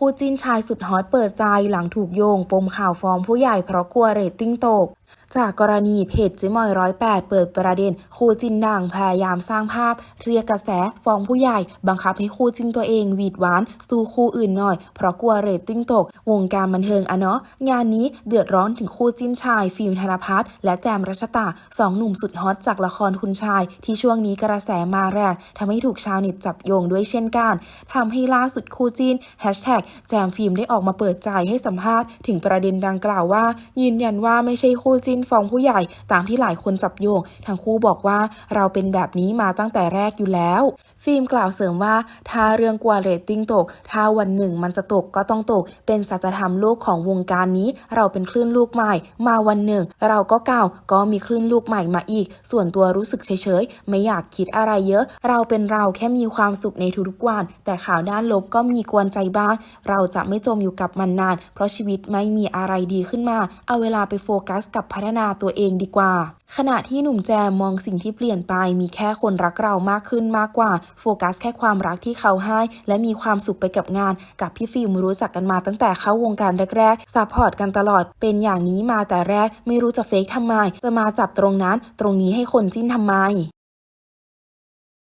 คู่จิ้นชายสุดฮอตเปิดใจหลังถูกโยง ปมข่าวฟ้องผู้ใหญ่เพราะกลัวเรตติ้งตก จากกรณีเพจจิมอยร้อยแปดเปิดประเด็นคู่จินดังพยายามสร้างภาพ เรียกกระแสฟ้องผู้ใหญ่ บังคับให้คู่จินตัวเองหวีดหวาน สู่คู่อื่นหน่อย เพราะกลัวเรตติ้งตก วงการบันเทิงอะเนาะงานนี้เดือดร้อนถึงคู่จินชาย ฟิล์มธนพัฒน์และแจมรัชตาสองหนุ่มสุดฮอตจากละครคุณชาย ที่ช่วงนี้กระแสมาแรงทำให้ถูกชาวเน็ตจับโยงด้วยเช่นกันทำให้ล่าสุดคู่จินแฮชแท็กแจมฟิล์มได้ออกมาเปิดใจให้สัมภาษณ์ถึงประเด็นดังกล่าวว่า ยืนยันว่าไม่ใช่คู่จินฟ้องผู้ใหญ่ตามที่หลายคนจับโยง ทั้งคู่บอกว่าเราเป็นแบบนี้มาตั้งแต่แรกอยู่แล้ว ฟิล์มกล่าวเสริมว่า ถ้าเรื่องกลัวเรตติ้งตก ถ้าวันหนึ่งมันจะตกก็ต้องตก เป็นสัจธรรมโลกของวงการนี้ เราเป็นคลื่นลูกใหม่ มาวันหนึ่ง เราก็เก่าก็มีคลื่นลูกใหม่มาอีก ส่วนตัวรู้สึกเฉยๆ ไม่อยากคิดอะไรเยอะ เราเป็นเราแค่มีความสุขในทุกๆวัน แต่ข่าวด้านลบก็มีกวนใจบ้าง เราจะไม่จมอยู่กับมันนาน เพราะชีวิตไม่มีอะไรดีขึ้นมา เอาเวลาไปโฟกัสกับพัฒนาตัวเองดีกว่า ขณะที่หนุ่มแจมมองสิ่งที่เปลี่ยนไปมีแค่คนรักเรามากขึ้นมากกว่า โฟกัสแค่ความรักที่เขาให้ และมีความสุขไปกับงาน กับพี่ฟิล์มรู้จักกันมาตั้งแต่เข้าวงการแรกๆซัพพอร์ตกันตลอดเป็นอย่างนี้มาแต่แรก ไม่รู้จะเฟกทำไม จะมาจับตรงนั้น ตรงนี้ให้คนจิ้นทำไม